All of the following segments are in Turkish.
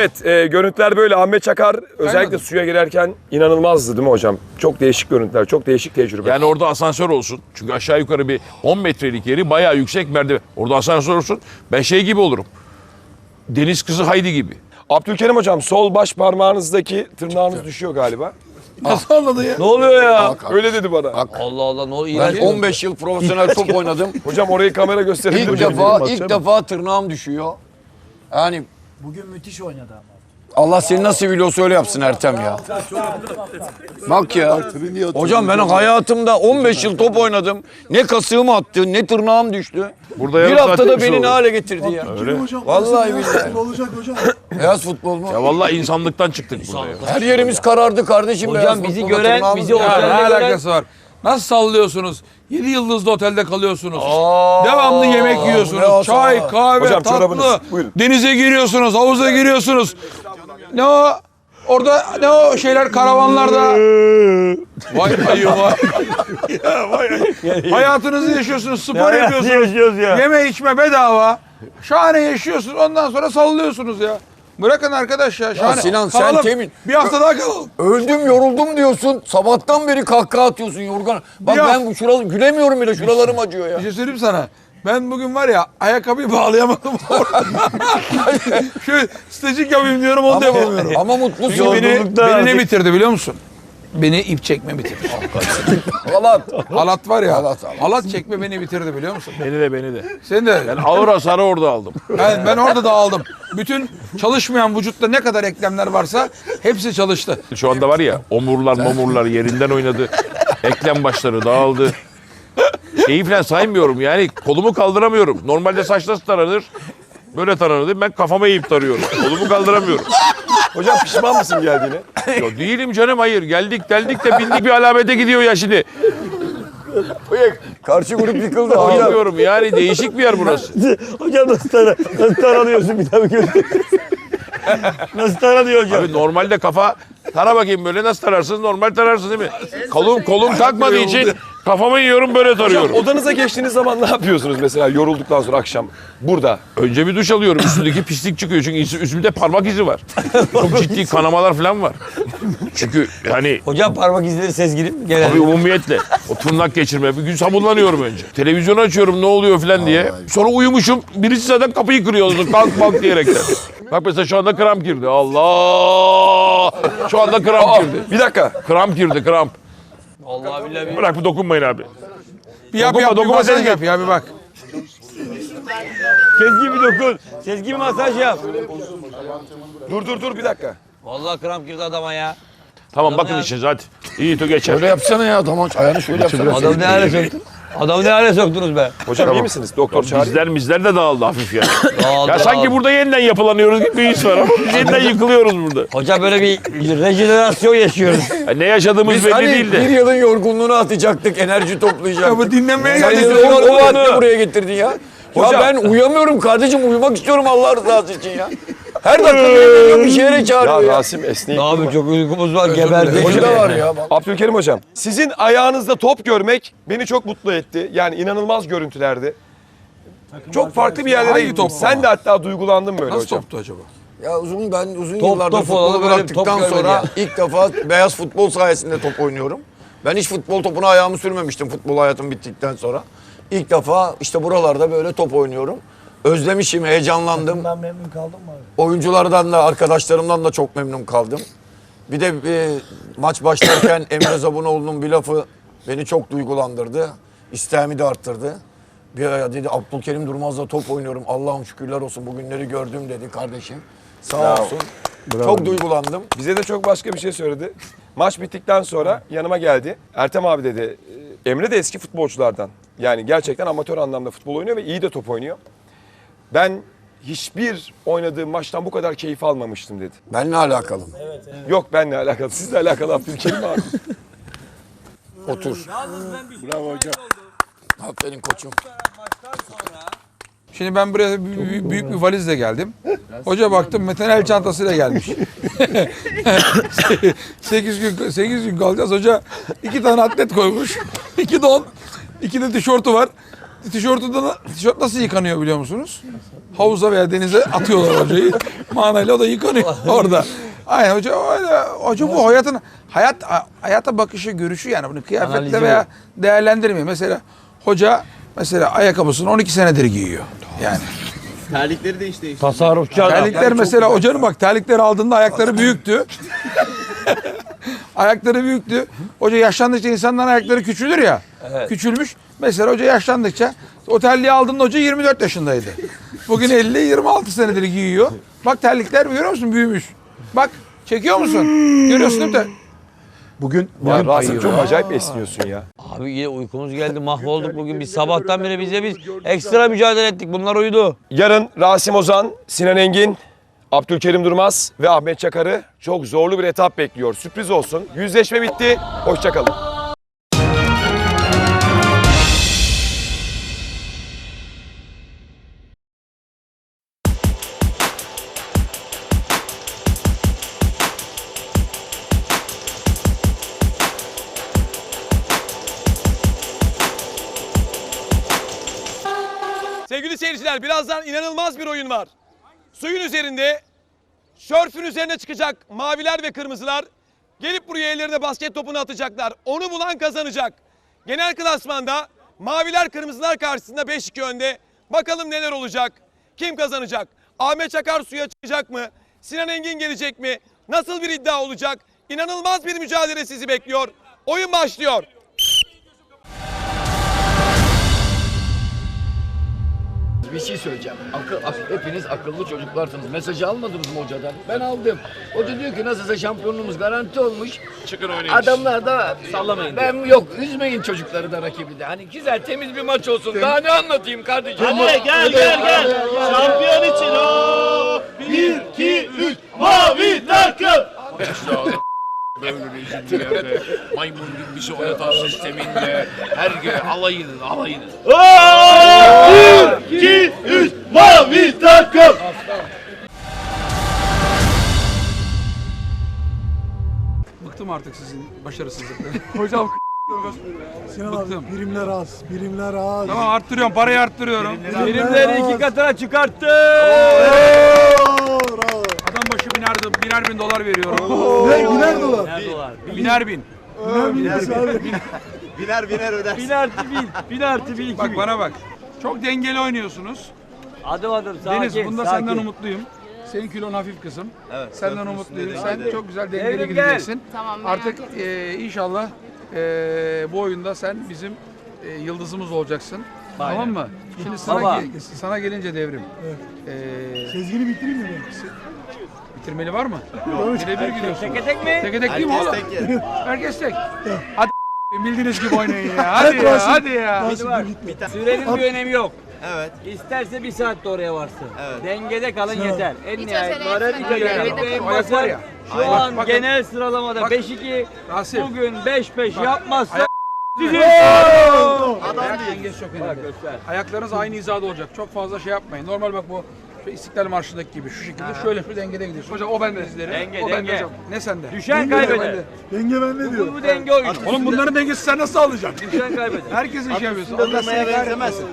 Evet e, görüntüler böyle. Ahmet Çakar özellikle suya girerken inanılmazdı değil mi hocam? Çok değişik görüntüler, çok değişik tecrübe. Yani orada asansör olsun. Çünkü aşağı yukarı bir 10 metrelik yeri bayağı yüksek merdiven. Orada asansör olsun. Ben şey gibi olurum. Deniz kızı Haydi gibi. Abdülkerim hocam sol baş parmağınızdaki tırnağınız düşüyor galiba. Nasıl anladın ya? Ne oluyor ya? Öyle dedi bana. Allah Allah ne oluyor? Ben İğrenç. 15 yıl profesyonel top oynadım. Hocam orayı kamera gösterebilir İlk defa ilk defa tırnağım düşüyor. Yani Bugün müthiş oynadı ama. Allah seni nasıl biliyorsa öyle yapsın Ertem ya. Bak ya. Hocam ben hayatımda 15 yıl top oynadım. Ne kasığım attı, ne tırnağım düştü. Burada Bir yarım haftada beni ne hale getirdi ya. Hocam, Vallahi billahi. olacak hocam. Beyaz futbol mu? Ya vallahi insanlıktan çıktık burada ya. Her yerimiz karardı kardeşim. Hocam bizi gören, bizi. Ya ne alakası var? Nasıl sallıyorsunuz? 7 yıldızlı otelde kalıyorsunuz. Devamlı yemek yiyorsunuz. Çay, kahve, Hocam, tatlı. çorabınız. Buyurun. Denize giriyorsunuz, havuza giriyorsunuz. Ne o? Orada ne o şeyler karavanlarda? Vay ayı vay. Hayatınızı yaşıyorsunuz, spor yapıyorsunuz. yaşıyoruz ya. Yeme içme bedava. Şahane yaşıyorsunuz. Ondan sonra sallıyorsunuz ya. Bırakın arkadaş ya. Şahane. Sinan, sen Kalalım. temin- Bir hafta daha kalalım. Öldüm yoruldum diyorsun. Sabahtan beri kahkaha atıyorsun yorgan. Bak Ya. ben bu şuralar gülemiyorum bile şuralarım acıyor ya. Bir şey söyleyeyim sana. Ben bugün var ya ayakkabıyı bağlayamadım orada. Şöyle stecik yapayım diyorum onu da yapamıyorum. Ama mutlusun. Çünkü beni, beni ne bitirdi biliyor musun? Beni ip çekme bitirdi. Halat. Halat var ya. Halat, Halat, çekme beni bitirdi biliyor musun? Beni de beni de. Sen de. Ben ağır hasarı orada aldım. Ben, ben orada da aldım. Bütün çalışmayan vücutta ne kadar eklemler varsa hepsi çalıştı. Şu anda var ya omurlar momurlar yerinden oynadı. Eklem başları dağıldı. Şeyi falan saymıyorum yani kolumu kaldıramıyorum. Normalde saç nasıl taranır? Böyle taranır. Ben kafama eğip tarıyorum. Kolumu kaldıramıyorum. Hocam pişman mısın geldiğine? Yok değilim canım hayır. Geldik geldik de bindik bir alamete gidiyor ya şimdi. Karşı grup yıkıldı hocam. Yani değişik bir yer burası. Hocam nasıl, tara nasıl taranıyorsun bir daha bir göster. nasıl taranıyor hocam? Abi normalde kafa tara bakayım böyle nasıl tararsınız? Normal tararsınız değil mi? Kolum kolum takmadığı için kafamı yiyorum böyle tarıyorum. Odanıza geçtiğiniz zaman ne yapıyorsunuz mesela yorulduktan sonra akşam burada? Önce bir duş alıyorum. Üstündeki pislik çıkıyor. Çünkü üstü- üstümde parmak izi var. Çok ciddi kanamalar falan var. Çünkü hani Hocam parmak izleri sezgilim genelde. Abi umumiyetle o tırnak geçirme. Bir gün sabunlanıyorum önce. Televizyonu açıyorum ne oluyor falan diye. Sonra uyumuşum. Birisi zaten kapıyı kırıyordu. Kalk kalk diyerekten. Bak mesela şu anda kramp girdi. Allah! Şu anda kramp girdi. Bir dakika. Kramp girdi kramp. Vallahi billahi. Bırak bu dokunmayın abi. Bir yap Dokunma, yap bir dokunma masaj Sezgin. yap ya bir bak. Sezgi bir dokun. Sezgi bir masaj yap. Dur dur dur bir dakika. Vallahi kramp girdi adama ya. Tamam bakın işinize hadi. İyi to geçer. Öyle yapsana ya tamam ayağını şöyle yapsana. Adam ne hale soktun? Adam ne hale soktunuz be? Hocam iyi misiniz? Doktor çağırayım. Bizler bizler de dağıldı hafif yani. Dağıldı, ya sanki dağıldı. burada yeniden yapılanıyoruz gibi bir his var ama biz yeniden yıkılıyoruz burada. Hocam böyle bir rejenerasyon yaşıyoruz. Ya ne yaşadığımız Biz belli hani değil de. bir yılın yorgunluğunu atacaktık, enerji Ya bu toplayacaktık. dinlenmeye Sen geldik. bizi o, o buraya getirdin ya. Ya Hocam. ben uyuyamıyorum kardeşim, uyumak istiyorum Allah rızası için ya. Her dakika geliyor, bir şehre Ya çağırıyor ya. Rasim esneyin. Abi çok uykumuz var geberdik. Hoca da var ya. bak. Abdülkerim hocam. Sizin ayağınızda top görmek beni çok mutlu etti. Yani inanılmaz görüntülerdi. Çok farklı bir yerlere top Sen de hatta duygulandın böyle Nasıl hocam. toptu acaba? Ya uzun ben uzun Top, yıllardır top futbolu top bıraktıktan sonra ya. ilk defa beyaz futbol sayesinde top oynuyorum. Ben hiç futbol topuna ayağımı sürmemiştim futbol hayatım bittikten sonra. İlk defa işte buralarda böyle top oynuyorum. Özlemişim, heyecanlandım. Ben memnun kaldım mı abi? Oyunculardan da arkadaşlarımdan da çok memnun kaldım. Bir de bir maç başlarken Emre Zabunoğlu'nun bir lafı beni çok duygulandırdı. İsteğimi de arttırdı. Bir ara dedi Abdülkerim Durmaz'la top oynuyorum. Allah'ım şükürler olsun bugünleri gördüm dedi kardeşim. Sağ olsun. Çok duygulandım. Bize de çok başka bir şey söyledi. Maç bittikten sonra yanıma geldi. Ertem abi dedi. "E, Emre de eski futbolculardan. Yani gerçekten amatör anlamda futbol oynuyor ve iyi de top oynuyor. Ben hiçbir oynadığım maçtan bu kadar keyif almamıştım dedi. Benle alakalı. Yok benle alakalı. Sizle alakalı Abdülkerim abi. Otur. Aferin koçum. Şimdi ben buraya bü- bü- büyük bir valizle geldim. Hoca baktım metanel çantasıyla gelmiş. 8 gün 8 gün kalacağız. Hoca iki tane atlet koymuş. iki don, iki de tişörtü var. Tişörtü de, tişört nasıl yıkanıyor biliyor musunuz? Havuza veya denize atıyorlar hocayı. Manayla o da yıkanıyor orada. Aynen hoca öyle. Hoca bu hayatın hayat hayata bakışı, görüşü yani bunu kıyafetle Analizi veya değerlendirmiyor. Mesela hoca mesela ayakkabısını 12 senedir giyiyor. Yani Terlikleri de hiç değişti. Tasarrufçu adam. terlikler mesela hocanın bak terlikleri aldığında ayakları büyüktü. ayakları büyüktü. Hoca yaşlandıkça insanların ayakları küçülür ya. Küçülmüş. Mesela hoca yaşlandıkça o terliği aldığında hoca 24 yaşındaydı. Bugün 50 26 senedir giyiyor. Bak terlikler görüyor musun büyümüş. Bak çekiyor musun? Görüyorsun değil mi? Bugün, bugün Rasim çok acayip esniyorsun ya. Abi yine uykumuz geldi mahvolduk bugün. Biz sabahtan beri bize biz ekstra mücadele ettik. Bunlar uyudu. Yarın Rasim Ozan, Sinan Engin, Abdülkerim Durmaz ve Ahmet Çakar'ı çok zorlu bir etap bekliyor. Sürpriz olsun. Yüzleşme bitti. Hoşçakalın. Sevgili seyirciler birazdan inanılmaz bir oyun var. Suyun üzerinde, şörfün üzerine çıkacak maviler ve kırmızılar. Gelip buraya ellerine basket topunu atacaklar. Onu bulan kazanacak. Genel klasmanda maviler kırmızılar karşısında 5-2 önde. Bakalım neler olacak? Kim kazanacak? Ahmet Çakar suya çıkacak mı? Sinan Engin gelecek mi? Nasıl bir iddia olacak? İnanılmaz bir mücadele sizi bekliyor. Oyun başlıyor. Bir şey söyleyeceğim. Akıl, ak- hepiniz akıllı çocuklarsınız. Mesajı almadınız mı hocadan? Ben aldım. Hoca diyor ki nasılsa şampiyonluğumuz garanti olmuş. Çıkın oynayın. Adamlar da sallamayın. Ben yok üzmeyin çocukları da rakibi de. Hani güzel temiz bir maç olsun. Daha ne anlatayım kardeşim? Hadi gel gel gel. Şampiyon için o. Bir, iki, üç. Mavi takım. Böyle rezil bir yerde maymun gibi bir şey oynatan sisteminle her gün alayını alayını. Bir, iki, üç. Mavi takım. Bıktım artık sizin başarısızlıklarınızdan. Hocam Sinan Bıktım. abi birimler az, birimler az. tamam arttırıyorum parayı arttırıyorum. Birimleri iki katına çıkarttı. Bravo, bravo. Biner, biner bin dolar veriyorum. Ne biner dolar? Biner bin. Biner binirse abi. Biner biner ödersin. Bin artı bin. Bin artı bin. iki Bak bin. bana bak. Çok dengeli oynuyorsunuz. Adım adım sakin. Deniz bunda sakin. senden umutluyum. Senin kilon hafif kızım. Evet, Senden sörfün umutluyum. Sen değil. çok güzel dengeli Devrim gel. gideceksin. Tamam, merak Artık e, inşallah e, bu oyunda sen bizim e, yıldızımız olacaksın. Tamam mı? Şimdi sana, Baba. gel- sana gelince devrim. E, Sezgini bitireyim mi ben? Bitirmeli var mı? Birebir gidiyorsun. Teke tek mi? Teke tek değil mi Herkes oğlum? tek. Herkes tek. Hadi bildiğiniz gibi oynayın ya. Hadi ya, hadi ya. Gitme. Sürenin bir önemi yok. Evet. İsterse bir saatte oraya varsın. Evet. Dengede kalın yeter. En nihayet etmeden İlker dengede en var ya. Şu Aynen. an Bakın. genel sıralamada Bak. 5-2 Rasim. bugün 5-5 yapmazsa çok önemli. Ayaklarınız aynı hizada olacak. Çok fazla şey yapmayın. Normal bak bu şu İstiklal Marşı'ndaki gibi şu şekilde şöyle şu dengede gidiyorsun. Hocam o bende sizleri. Denge, o bende denge. hocam. Ne sende? düşen Denge kaybeder. bende. Denge bende diyor. Bu, bu denge oyunu. Oğlum bunların dengesi sen nasıl alacaksın? Düşen kaybeder. Herkesin şey yapıyorsun. Üstünde Allah durmaya seni kahretsin. benzemezsin.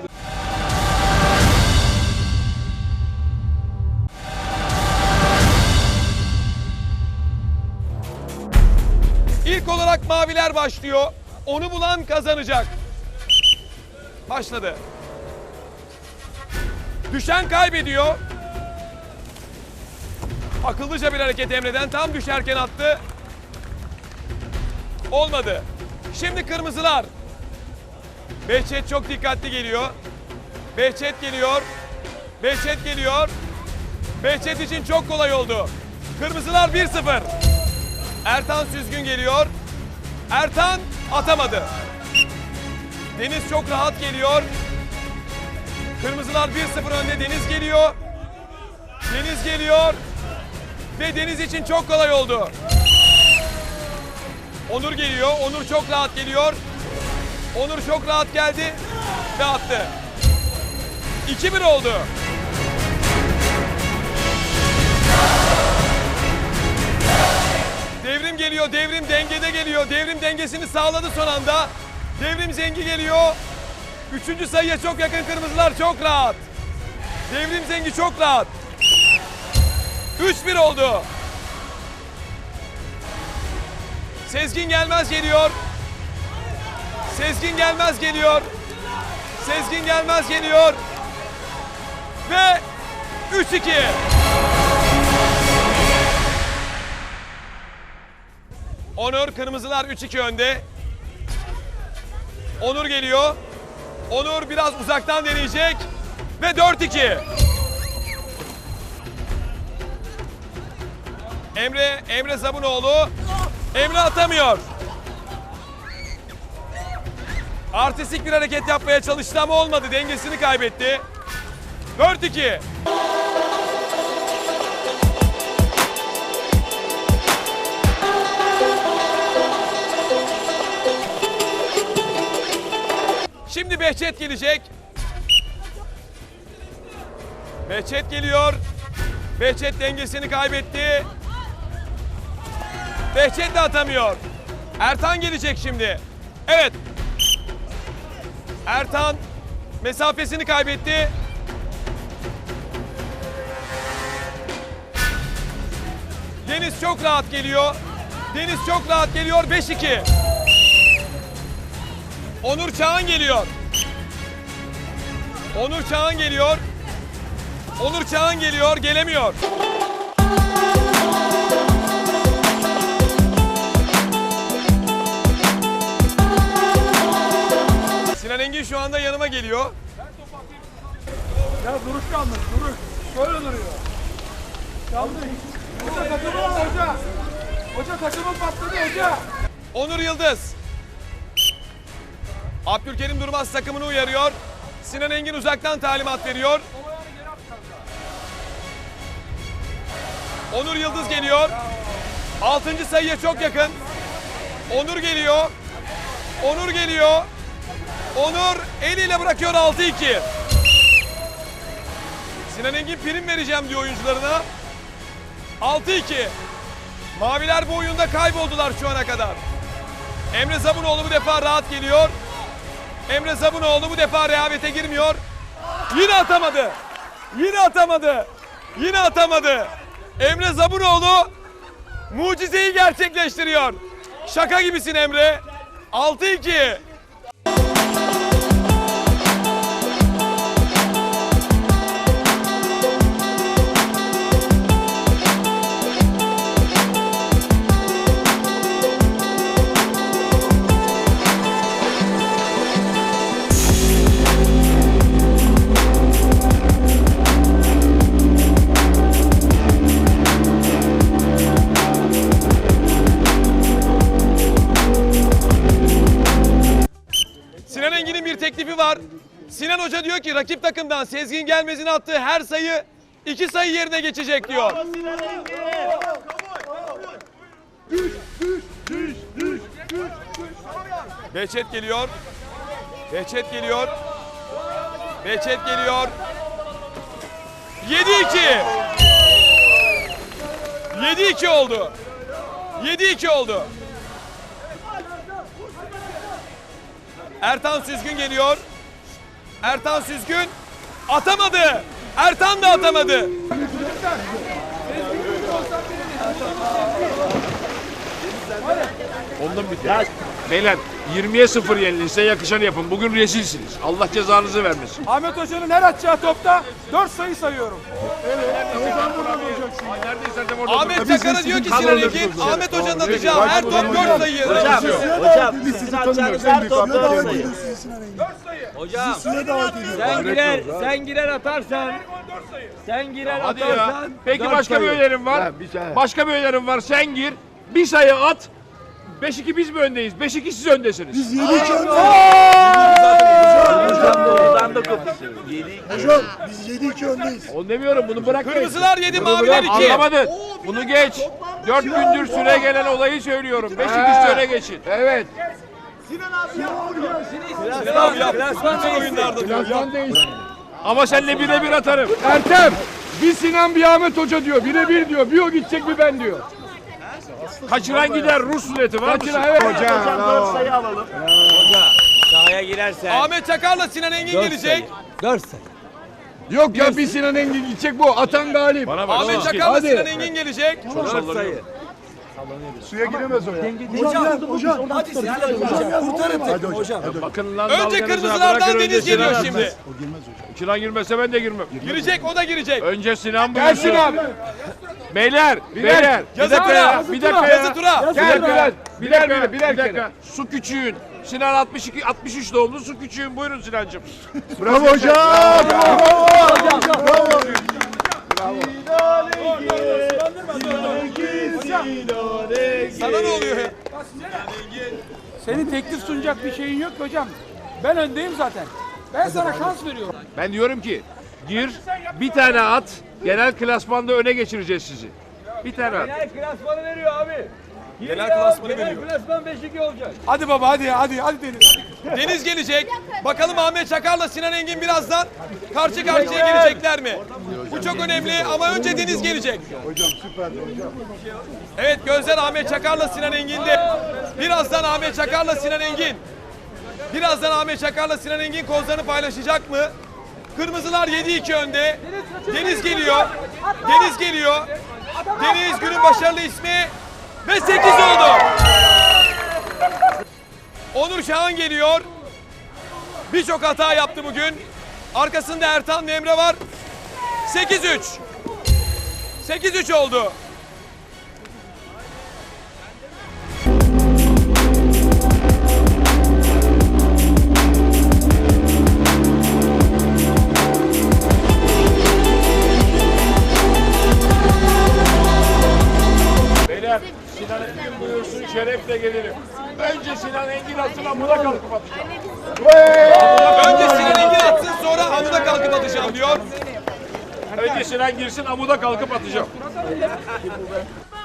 İlk olarak maviler başlıyor. Onu bulan kazanacak. Başladı. Düşen kaybediyor. Akıllıca bir hareket Emre'den tam düşerken attı. Olmadı. Şimdi kırmızılar. Behçet çok dikkatli geliyor. Behçet geliyor. Behçet geliyor. Behçet için çok kolay oldu. Kırmızılar 1-0. Ertan Süzgün geliyor. Ertan atamadı. Deniz çok rahat geliyor. Kırmızılar 1-0 önde Deniz geliyor. Deniz geliyor. Ve Deniz için çok kolay oldu. Onur geliyor. Onur çok rahat geliyor. Onur çok rahat geldi ve attı. 2-1 oldu. Devrim geliyor. Devrim dengede geliyor. Devrim dengesini sağladı son anda. Devrim Zengi geliyor. Üçüncü sayıya çok yakın kırmızılar çok rahat. Devrim Zengi çok rahat. 3-1 oldu. Sezgin Gelmez geliyor. Sezgin Gelmez geliyor. Sezgin Gelmez geliyor. Ve 3-2. Onur kırmızılar 3-2 önde. Onur geliyor. Onur biraz uzaktan deneyecek. Ve 4-2. Emre, Emre Zabunoğlu. Emre atamıyor. Artistik bir hareket yapmaya çalıştı ama olmadı. Dengesini kaybetti. 4-2. Şimdi Behçet gelecek. Behçet geliyor. Behçet dengesini kaybetti. Behçet de atamıyor. Ertan gelecek şimdi. Evet. Ertan mesafesini kaybetti. Deniz çok rahat geliyor. Deniz çok rahat geliyor. 5-2. Onur Çağan geliyor. Onur Çağan geliyor. Onur Çağan geliyor. Gelemiyor. Sinan Engin şu anda yanıma geliyor. Ya duruş kalmış duruş. Şöyle duruyor. Yanlış. Hoca takımı al hoca. Hoca takımın patladı hoca. Onur Yıldız. Abdülkerim Durmaz takımını uyarıyor. Sinan Engin uzaktan talimat veriyor. Onur Yıldız geliyor. Altıncı sayıya çok yakın. Onur geliyor. Onur geliyor. Onur eliyle bırakıyor 6-2. Sinan Engin prim vereceğim diyor oyuncularına. 6-2. Maviler bu oyunda kayboldular şu ana kadar. Emre Zabunoğlu bu defa rahat geliyor. Emre Zabunoğlu bu defa rehavete girmiyor. Yine atamadı. Yine atamadı. Yine atamadı. Emre Zabunoğlu mucizeyi gerçekleştiriyor. Şaka gibisin Emre. 6-2. Sinan Hoca diyor ki rakip takımdan Sezgin Gelmez'in attığı her sayı iki sayı yerine geçecek diyor. Behçet geliyor. Behçet geliyor. Behçet geliyor. 7-2. 7-2 oldu. 7-2 oldu. Ertan Süzgün geliyor. Ertan Süzgün atamadı. Ertan da atamadı. Ondan bitiyor. Beyler 20'ye 0 yenilin. Size yakışanı yapın. Bugün rezilsiniz. Allah cezanızı vermesin. Ahmet Hoca'nın her atacağı topta 4 sayı sayıyorum. Neredeyse de orada Ahmet Çakar'a diyor ki Sinan Engin, Ahmet Hoca'nın atacağı her top 4 sayı yazıyor. Hocam sizin atacağınız her top 4 sayı. Hocam sen girer, sen girer atarsan sen girer Hadi ya. atarsan Peki dört başka sayı. bir önerim var. Başka bir önerim var. Sen gir. Bir sayı at. 5-2 biz mi öndeyiz? 5-2 siz öndesiniz. Biz 7 2 Hocam biz 7 2 öndeyiz. Onu demiyorum. Bunu bırakmayın. Kırmızılar 7, maviler 2. Anlamadın. Bunu geç. 4 gündür süre gelen olayı söylüyorum. 5-2 süre geçin. Evet. Sinan abi yaptı. Bütün oyunlarda diyor. Ama seninle birebir atarım. Ertem bir Sinan bir Ahmet Hoca diyor. Birebir diyor. Bir o gidecek bir ben diyor. Kaçıran gider Rus ruleti var mısın? Evet. Hocam 4 sayı alalım. Sahaya girersen. Ahmet Çakar'la Sinan Engin gelecek. 4 sayı. Yok ya bir Sinan Engin gidecek bu. Atan galip. Bana bak. Ahmet Çakar'la Sinan Engin gelecek. 4 sayı. Bakın lan Önce kırmızılardan Deniz önce geliyor Sinan. şimdi. Sinan girmese ben de girmem. Girecek o da girecek. Önce Sinan Gelsin buyursun. abi. Beyler, beyler. Bir Yazı dakika tura. ya. Bir dakika ya. Yazı tura. Gel dakika, birer, birer bir dakika. Su küçüğün. Sinan 62, 63 doğumlu su küçüğün. Buyurun Sinancığım. Bravo hocam. Sana ne oluyor ya? Senin teklif sunacak bir şeyin yok ki hocam. Ben öndeyim zaten. Ben sana şans veriyorum. Ben diyorum ki gir, bir tane at. Genel klasmanda öne geçireceğiz sizi. Bir tane at. Genel klasmanı veriyor abi. Genel klasmanı Genel veriyor. klasman 5-2 olacak. Hadi baba hadi hadi hadi Deniz. Hadi. Deniz gelecek. Bakalım Ahmet Çakar'la Sinan Engin birazdan karşı karşıya gelecekler mi? Bu çok önemli ama önce Deniz gelecek. Hocam süper Evet gözler Ahmet Çakar'la Sinan Engin'de. Birazdan Ahmet Çakar'la Sinan Engin. Birazdan Ahmet Çakar'la Sinan Engin kozlarını paylaşacak mı? Kırmızılar 7-2 önde. Deniz geliyor. Deniz geliyor. Deniz günün başarılı ismi ve 8 oldu. Onur Şahan geliyor. Birçok hata yaptı bugün. Arkasında Ertan ve Emre var. 8-3. 8-3 oldu. Beyler Sinan Engin buyursun şerefle gelirim. Sinan Engin atsın amuda kalkıp atacağım. Önce Sinan Engin atsın sonra amuda kalkıp atacağım diyor. Önce Sinan girsin amuda kalkıp atacağım.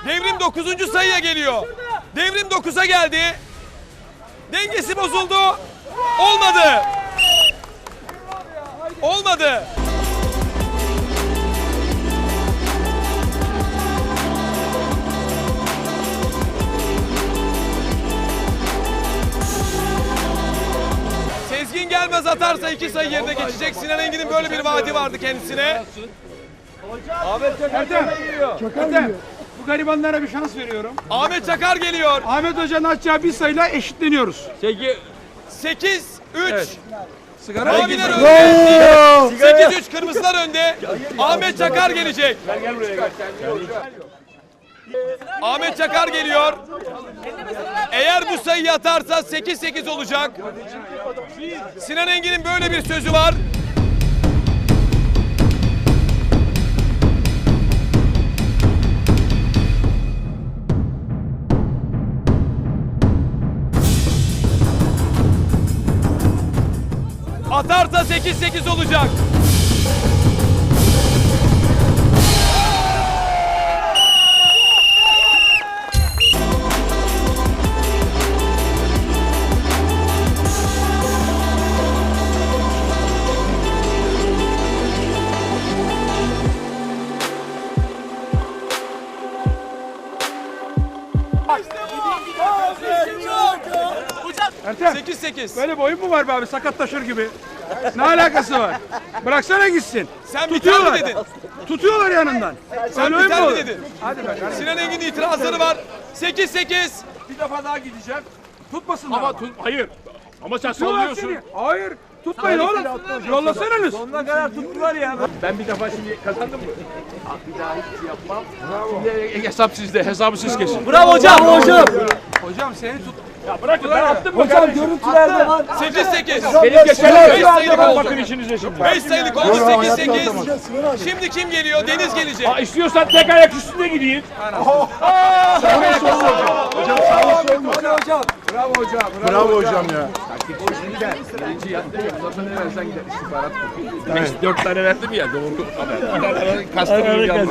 Devrim 9. sayıya geliyor. Devrim 9'a geldi. Dengesi bozuldu. Olmadı. Olmadı. Gelmez atarsa iki sayı yerine geçecek. Sinan Engin'in böyle bir vaadi vardı kendisine. Ertem. Ertem. Bu garibanlara bir şans veriyorum. Ahmet Çakar geliyor. Ahmet Hoca'nın atacağı bir sayıyla eşitleniyoruz. 8 3 Sigara Maviler önde. 8-3 kırmızılar önde. Ahmet Çakar gelecek. Ahmet Çakar geliyor. Eğer bu sayıyı atarsa 8-8 olacak. Sinan Engin'in böyle bir sözü var. Atarsa 8-8 olacak. Ertem. 8-8. Böyle boyun mu var be abi sakat taşır gibi? Ne alakası var? Bıraksana gitsin. Sen biter mi dedin? Tutuyorlar yanından. Sen Öyle oyun biter mu mi olur? dedin? Hadi be kardeşim. Sinan Engin'in itirazları var. 8-8. Bir defa daha gideceğim. Tutmasınlar. Ama tut, hayır. Ama sen Tutuyorlar sallıyorsun. seni. Hayır. Tutmayın oğlum. Yollasanız. Sonuna kadar tuttular ya. Ben bir defa şimdi kazandım mı? Bir daha hiçbir şey yapmam. Şimdi hesap sizde. Hesabı siz kesin. Bravo hocam. hocam. Hocam seni tut. Ya bırakın ben attım mı kardeşim? 8-8. Benim geçen Beş ay sayılık oldu. bakın işinize şimdi. 5 sayılık oldu 8-8. Şimdi kim geliyor? Deniz gelecek. Ha, istiyorsan tek ayak üstünde gideyim. Bravo hocam. Bravo hocam ya. Beş, dört tane verdim ya doğru. Kastım.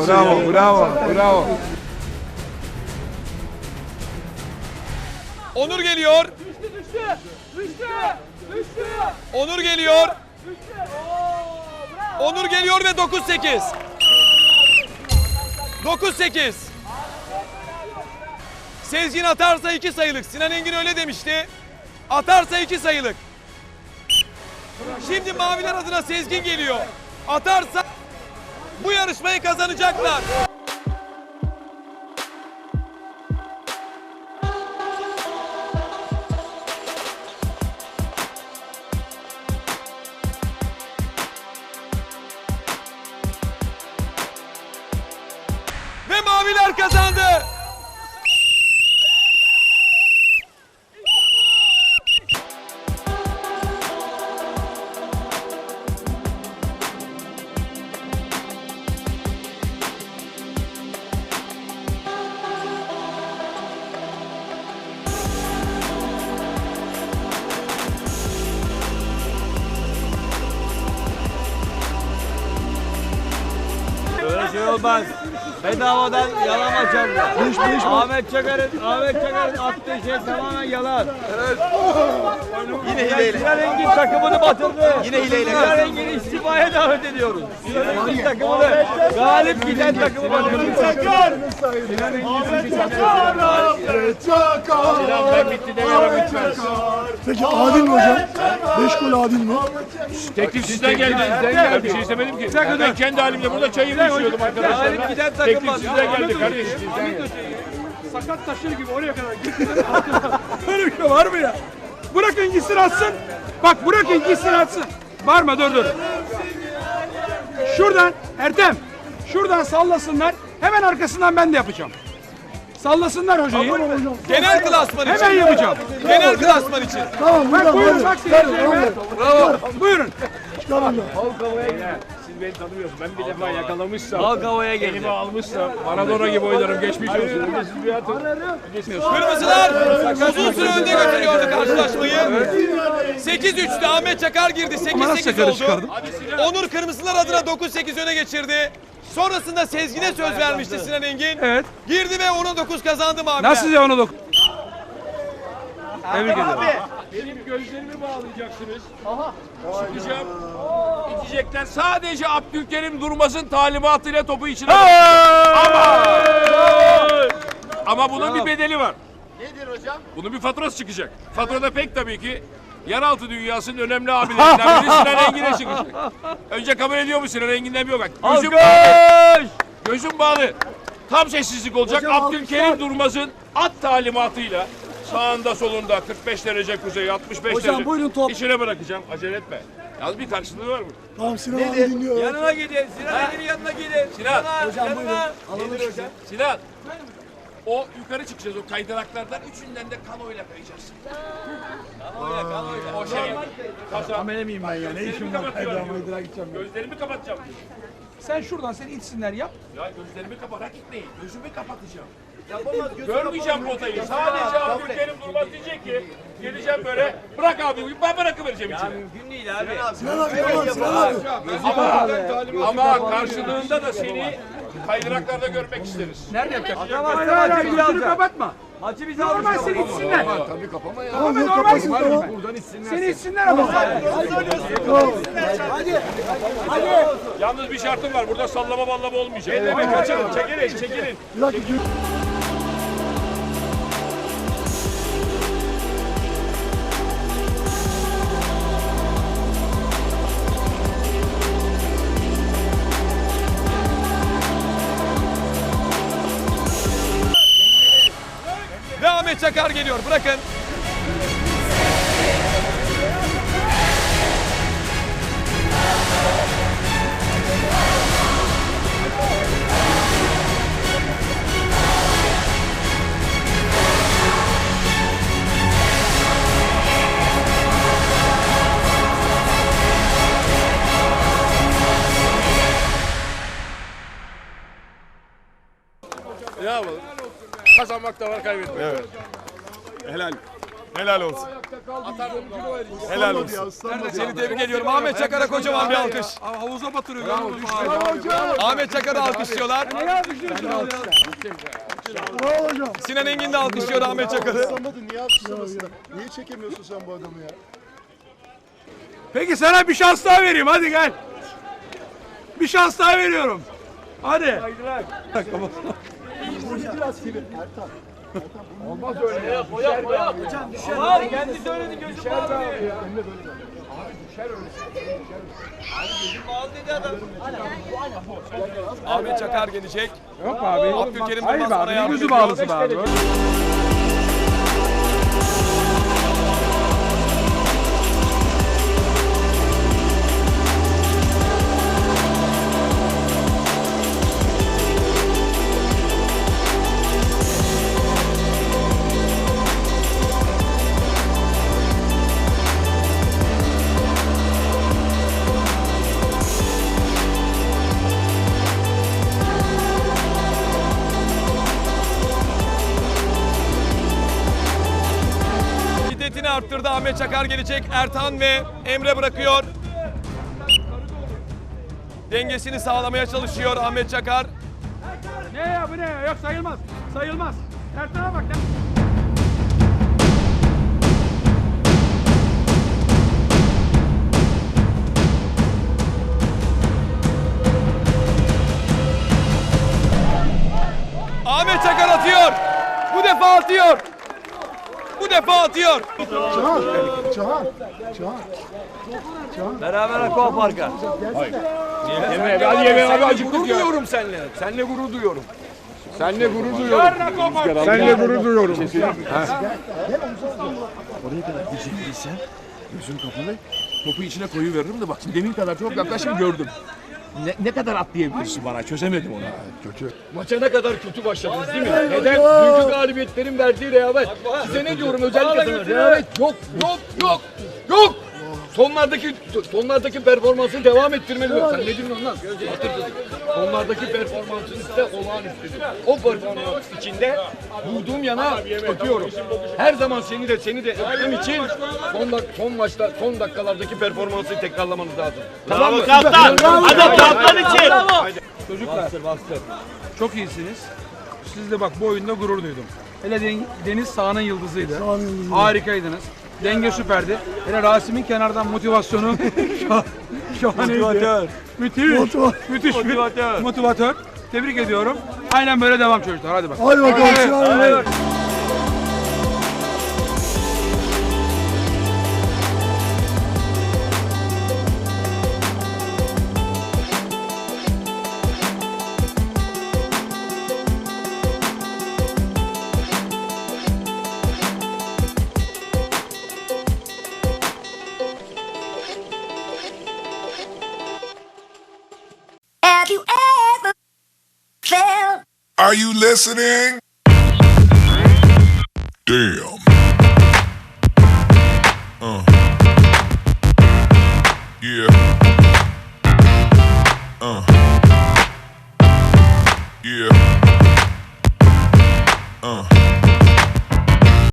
Bravo, bravo, bravo. Onur geliyor. Onur geliyor. Onur geliyor ve 9-8. 9-8. Sezgin atarsa 2 sayılık. Sinan Engin öyle demişti. Atarsa 2 sayılık. Şimdi maviler adına Sezgin geliyor. Atarsa bu yarışmayı kazanacaklar. Kazandı. Bedavadan yalan çarptı. Ahmet Çakar'ın Ahmet Çakar'ın attığı şey tamamen yalan. Yine hileyle. Sinan Engin takımını batırdı. Yine hileyle. Sinan Engin'i istifaya davet ediyoruz. Sinan Engin takımını galip giden takımı batırdı. Çakar. Ahmet Çakar. Sinan ben bitti demiyorum lütfen. Peki adil mi hocam? 5 gol adil mi? Teklif sizden geldi. Ben bir şey istemedim ki. Ben kendi halimle burada çayımı içiyordum takım Teklif sizden geldi kardeşim. Sakat taşır gibi oraya kadar gittiler. Böyle bir şey var mı ya? Bırakın gitsin atsın. Bak bırakın gitsin atsın. Var mı? Dur dur. Şuradan Ertem. Şuradan sallasınlar. Hemen arkasından ben de yapacağım. Sallasınlar hocayı. Genel klasman için. Hemen yapacağım. Genel klasman için. Tamam Bak buyurun bak. Bravo. Buyurun. Çıkarın da. Siz beni tanımıyorsunuz. Ben bir defa yakalamışsam, Halk havaya geldi. elime almışsam, Maradona gibi oynarım. Geçmiş olsun. Siz bir atın. Kırmızılar uzun süre önde götürüyordu karşılaşmayı. 8-3'te Ahmet Çakar girdi. 8-8 oldu. Onur Kırmızılar adına 9-8 öne geçirdi. Sonrasında Sezgin'e söz vermişti Sinan Engin. Evet. Girdi ve 10'a 9 kazandı maviler. Nasıl ya onu dokun? Tebrik ederim. Benim gözlerimi bağlayacaksınız. Çıkacağım. İtecekler. Sadece Abdülkerim Durmaz'ın talimatıyla topu içine Ama! Ama bunun bir bedeli var. Nedir hocam? Bunun bir faturası çıkacak. Faturada pek tabii ki yeraltı dünyasının önemli abilerinden biri Sinan Engin'e çıkacak. Önce kabul ediyor mu Sinan Engin demiyor bak. Gözüm bağlı. Gözüm bağlı. Tam sessizlik olacak. Abdülkerim Durmaz'ın at talimatıyla sağında solunda 45 derece kuzey 65 Hocam derece. buyurun top. İçine bırakacağım. Acele etme. Yalnız bir karşılığı var mı? Tamam Sinan abi dinliyor. Yanına gidin. Sinan Engin'in yanına gidin. Sinan. Hocam buyurun. Sinan. O yukarı çıkacağız o kaydıraklardan. Üçünden de kanoyla kayacağız. Kanoyla, kanoyla. O şey. Amele miyim ben ya? Ne işim var? Gözlerimi kapatacağım. Sen şuradan seni itsinler yap. Ya gözlerimi kapat. Rakip değil. Gözümü kapatacağım. Görmeyeceğim potayı. Sadece Abdülkerim Durmaz diyecek ki geleceğim böyle. Bırak abi ben bırakıvereceğim içine. Mümkün değil abi. Sinan abi Sinan abi. Ama, ama karşılığında da seni kaydıraklarda görmek isteriz. Nerede yapacak? Hayır hayır hayır bize gözünü alacak. kapatma. Maçı bize Normal alacak. seni itsinler. Tamam yok kapasın tamam. Seni itsinler ama. Yalnız bir şartım var. Burada sallama ballama olmayacak. Evet, kaçalım. Çekilin, çekilin. Bir dakika. Çakar geliyor. Bırakın. Yapalım? Kazanmak da var, kaybetmek de var. Helal. Helal olsun. Helal olsun. Seni tebrik ediyorum. Ahmet Çakar'a kocaman bir alkış. Havuza batırıyor. Ahmet Çakar'ı alkışlıyorlar. Sinan Engin de alkışlıyor Ahmet Çakar'ı. Niye alkışlamasın? Niye çekemiyorsun sen bu adamı ya? Peki sana bir şans daha vereyim hadi gel. Bir şans daha veriyorum. Hadi. Var kendi söyledi gözüm bağlı diye. Bağlı dedi adam. Ahmet Çakar gelecek. Yok abi. Abdülkerim Durmaz bana abi. Gözü ediyor. bağlısı be abi. Ahmet Çakar gelecek. Ertan ve Emre bırakıyor. Dengesini sağlamaya çalışıyor Ahmet Çakar. Ne ya bu ne ya? Yok sayılmaz. Sayılmaz. Ertan'a bak lan. Ahmet Çakar atıyor. Bu defa atıyor. Defa atıyor. Beraber Aqua Park'a. Emre hadi yemeğe hadi acıktık ya. duyuyorum seninle. Seninle gurur duyuyorum. Seninle gurur duyuyorum. Seninle gurur duyuyorum. Gözüm kapalı. Topu içine koyu veririm de bak şimdi demin kadar çok yaklaşım gördüm. Ne, ne kadar atlayabilirsin bana çözemedim onu. Kötü. Maça ne kadar kötü başladınız değil mi? Neden? Dünkü galibiyetlerin verdiği rehavet. Size ne diyorum özellikle sana? Rehavet yok, yok, yok, yok. Sonlardaki sonlardaki performansını devam ettirmeli. Sen ne diyorsun lan? Hatırladık. Sonlardaki performansın ise olağanüstüdür. O performans içinde vurduğum yana öpüyorum. Her zaman seni de seni de öptüğüm için son, dak son maçta son dakikalardaki performansı tekrarlamanız lazım. Tamam mı? Kaptan. Hadi kaptan için. Çocuklar. Çok iyisiniz. Siz de bak bu oyunda gurur duydum. Hele Den- Deniz sahanın yıldızıydı. Harikaydınız. Denge süperdi. Hele Rasim'in kenardan motivasyonu şah- şahaneydi. Motivatör. Müthiş. Müthiş. Motivatör. Motivatör. Tebrik ediyorum. Aynen böyle devam çocuklar. Hadi bak. Hadi bakalım. Hadi. Have listening? Damn.